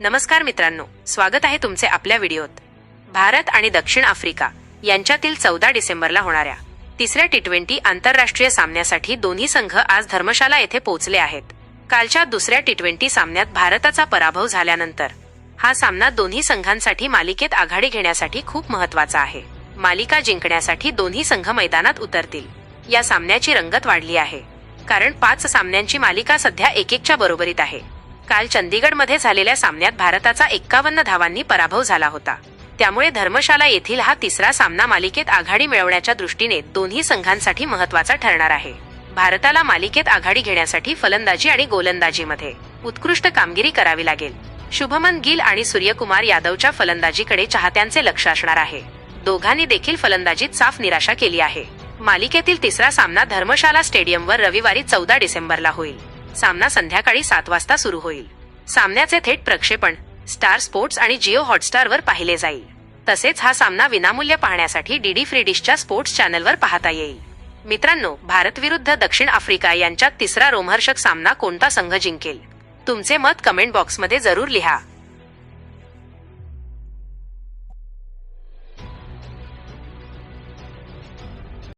नमस्कार मित्रांनो स्वागत आहे तुमचे आपल्या व्हिडिओत. भारत आणि दक्षिण आफ्रिका यांच्यातील चौदा डिसेंबरला होणाऱ्या तिसऱ्या टी ट्वेंटी आंतरराष्ट्रीय सामन्यासाठी दोन्ही संघ आज धर्मशाला येथे पोहोचले आहेत. कालच्या दुसऱ्या टी ट्वेंटी सामन्यात भारताचा पराभव झाल्यानंतर हा सामना दोन्ही संघांसाठी मालिकेत आघाडी घेण्यासाठी खूप महत्त्वाचा आहे. मालिका जिंकण्यासाठी दोन्ही संघ मैदानात उतरतील. या सामन्याची रंगत वाढली आहे. कारण पाच सामन्यांची मालिका सध्या एक एकच्या बरोबरीत आहे. काल चंदीगडमध्ये झालेल्या सामन्यात भारताचा एक्कावन्न धावांनी पराभव झाला होता. त्यामुळे धर्मशाला येथील हा तिसरा सामना मालिकेत आघाडी मिळवण्याच्या दृष्टीने दोन्ही संघांसाठी महत्त्वाचा ठरणार आहे. भारताला मालिकेत आघाडी घेण्यासाठी फलंदाजी आणि गोलंदाजीमध्ये उत्कृष्ट कामगिरी करावी लागेल. शुभमन गिल आणि सूर्यकुमार यादवच्या फलंदाजीकडे चाहत्यांचे लक्ष असणार आहे. दोघांनी देखील फलंदाजीत साफ निराशा केली आहे. मालिकेतील तिसरा सामना धर्मशाला स्टेडियमवर रविवारी चौदा डिसेंबरला होईल. सामना संध्याकाळी सात वाजता सुरू होईल. सामन्याचे थेट प्रक्षेपण स्टार स्पोर्ट्स आणि जिओ हॉटस्टारवर पाहिले जाईल. तसेच हा सामना विनामूल्य पाहण्यासाठी डीडी फ्रीडिशच्या स्पोर्ट्स चॅनलवर पाहता येईल. मित्रांनो भारत विरुद्ध दक्षिण आफ्रिका यांच्यात तिसरा रोमहर्षक सामना कोणता संघ जिंकेल? तुमचे मत कमेंट बॉक्समध्ये जरूर लिहा.